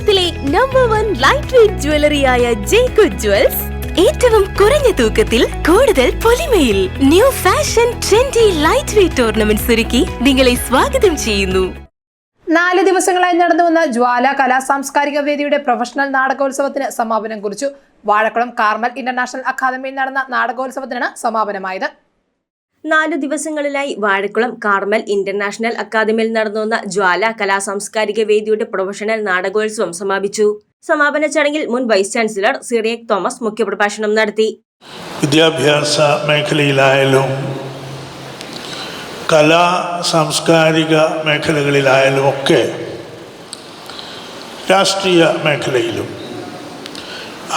കേരളത്തിലെ number one light weight ജ്വല്ലറിയായ ജേക്കു jewels ഏറ്റവും കുറഞ്ഞ തൂക്കത്തിൽ കൂടുതൽ പൊലിമയിൽ new fashion trendy light weight ornaments ഒരുക്കി നിങ്ങളെ സ്വാഗതം ചെയ്യുന്നു. നാല് ദിവസങ്ങളായി നടന്നു വന്ന ജ്വാല കലാ സാംസ്കാരിക വേദിയുടെ പ്രൊഫഷണൽ നാടകോത്സവത്തിന് സമാപനം കുറിച്ചു. വാഴക്കുളം കാർമൽ ഇന്റർനാഷണൽ അക്കാദമിയിൽ നടന്ന നാടകോത്സവത്തിനാണ് സമാപനമായത്. നാലു ദിവസങ്ങളിലായി വാഴക്കുളം കാർമൽ ഇന്റർനാഷണൽ അക്കാദമിയിൽ നടന്നുവന്ന ജ്വാല കലാ സാംസ്കാരിക വേദിയുടെ പ്രൊഫഷണൽ നാടകോത്സവം സമാപിച്ചു. സമാപന ചടങ്ങിൽ മുൻ വൈസ് ചാൻസലർ സിറിയക് തോമസ് മുഖ്യപ്രഭാഷണം നടത്തി. വിദ്യാഭ്യാസ മേഖലയിലായാലും കലാ സാംസ്കാരിക മേഖലകളിലായാലും ഒക്കെ രാഷ്ട്രീയ മേഖലയിലും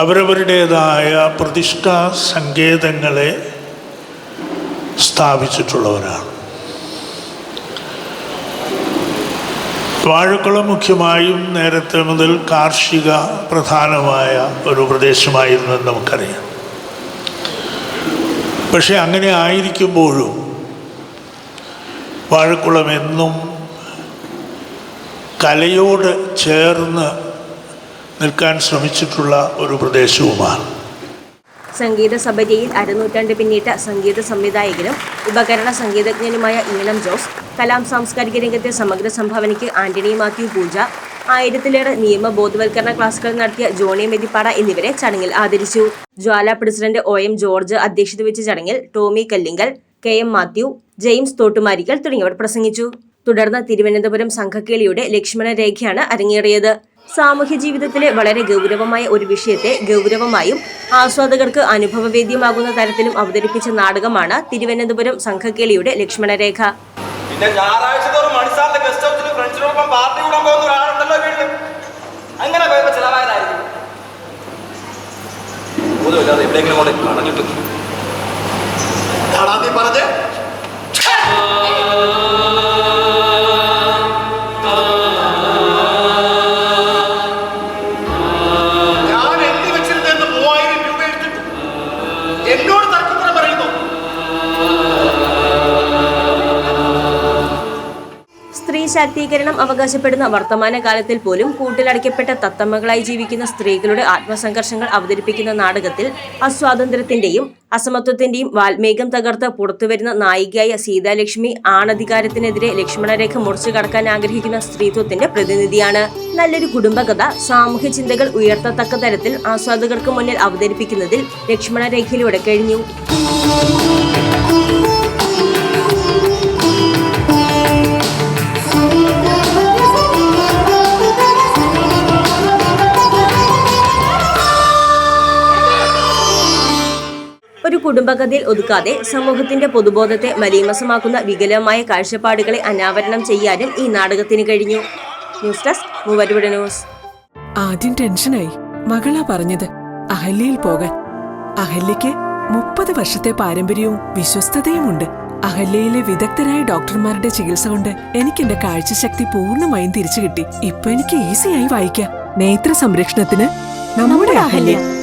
അവരവരുടേതായ പ്രതിഷ്ഠാ സങ്കേതങ്ങളെ സ്ഥാപിച്ചിട്ടുള്ളവരാണ്. വാഴക്കുളം മുഖ്യമായും നേരത്തെ മുതൽ കാർഷിക പ്രധാനമായ ഒരു പ്രദേശമായിരുന്നെന്ന് നമുക്കറിയാം. പക്ഷെ അങ്ങനെ ആയിരിക്കുമ്പോഴും വാഴക്കുളം എന്നും കലയോട് ചേർന്ന് നിൽക്കാൻ ശ്രമിച്ചിട്ടുള്ള ഒരു പ്രദേശവുമാണ്. സംഗീത സഭയിൽ അരനൂറ്റാണ്ട് പിന്നിട്ട സംഗീത സംവിധായകനും ഉപകരണ സംഗീതജ്ഞനുമായ ഈണം ജോസ് കലാം സാംസ്കാരിക രംഗത്തെ സമഗ്ര സംഭാവനയ്ക്ക് ആന്റണി മാത്യു പൂജ ആയിരത്തിലേറെ നിയമ ബോധവൽക്കരണ ക്ലാസുകൾ നടത്തിയ ജോണി മെതിപ്പാട എന്നിവരെ ചടങ്ങിൽ ആദരിച്ചു. Jwala president O M George അധ്യക്ഷത വെച്ച ചടങ്ങിൽ Tommy Kallinkal K M Mathew James Thottumarikkal തുടങ്ങിയവർ പ്രസംഗിച്ചു. തുടർന്ന് തിരുവനന്തപുരം സംഘക്കേളിയുടെ ലക്ഷ്മണ രേഖയാണ് അരങ്ങേറിയത്. സാമൂഹ്യ ജീവിതത്തിലെ വളരെ ഗൗരവമായ ഒരു വിഷയത്തെ ഗൗരവമായും ആസ്വാദകർക്ക് അനുഭവവേദ്യമാകുന്ന തരത്തിലും അവതരിപ്പിച്ച നാടകമാണ് തിരുവനന്തപുരം സംഘക്കേളിയുടെ ലക്ഷ്മണരേഖ. പിന്നെ ഞായറാഴ്ച തോറും മണിസാറിന്റെ ഗസ്റ്റ് ഹൗസിൽ ഫ്രണ്ട്സിനോടൊപ്പം പാർട്ടി കൂടാൻ പോകുന്ന ഒരാളുണ്ടല്ലോ വീട്ടിൽ അങ്ങനെ പോയപ്പോ ചിലവായതായിരിക്കും. ബോധമില്ലാതെ എവിടെയെങ്കിലും കൊണ്ട് അടഞ്ഞിട്ട് പറഞ്ഞേ. സ്ത്രീ ശാക്തീകരണം അവകാശപ്പെടുന്ന വർത്തമാനകാലത്തിൽ പോലും കൂട്ടിലടയ്ക്കപ്പെട്ട തത്തമ്മകളായി ജീവിക്കുന്ന സ്ത്രീകളുടെ ആത്മസംഘർഷങ്ങൾ അവതരിപ്പിക്കുന്ന നാടകത്തിൽ അസ്വാതന്ത്ര്യത്തിന്റെയും അസമത്വത്തിന്റെയും വാൽമേഘം തകർത്ത് പുറത്തുവരുന്ന നായികയായ സീതാലക്ഷ്മി ആണധികാരത്തിനെതിരെ ലക്ഷ്മണരേഖ മുറിച്ചു കടക്കാൻ ആഗ്രഹിക്കുന്ന സ്ത്രീത്വത്തിന്റെ പ്രതിനിധിയാണ്. നല്ലൊരു കുടുംബകഥ സാമൂഹ്യ ചിന്തകൾ ഉയർത്തത്തക്ക തരത്തിൽ ആസ്വാദകർക്ക് മുന്നിൽ അവതരിപ്പിക്കുന്നതിൽ ലക്ഷ്മണരേഖയിലൂടെ കഴിഞ്ഞു. ഒരു കുടുംബകഥയിൽ ഒതുക്കാതെ സമൂഹത്തിന്റെ പൊതുബോധത്തെ മലീമസമാക്കുന്ന വികലമായ കാഴ്ചപ്പാടുകളെ അനാവരണം ചെയ്യാനും ഈ നാടകത്തിന് കഴിഞ്ഞു. ന്യൂസ് ഡെസ്ക് മൂവരുവിടെ ന്യൂസ്. ആദ്യം ടെൻഷനായി. മകളാ പറഞ്ഞത് അഹല്യയിൽ പോകാൻ. അഹല്യയ്ക്ക് മുപ്പത് വർഷത്തെ പാരമ്പര്യവും വിശ്വസ്തതയുമുണ്ട്. അഹല്യയിലെ വിദഗ്ധരായ ഡോക്ടർമാരുടെ ചികിത്സ കൊണ്ട് എനിക്ക് എന്റെ കാഴ്ചശക്തി പൂർണമായും തിരിച്ചു കിട്ടി ഇപ്പൊ എനിക്ക് ഈസിയായി വായിക്കാം. നേത്ര സംരക്ഷണത്തിന് നമ്മുടെ Ahalya.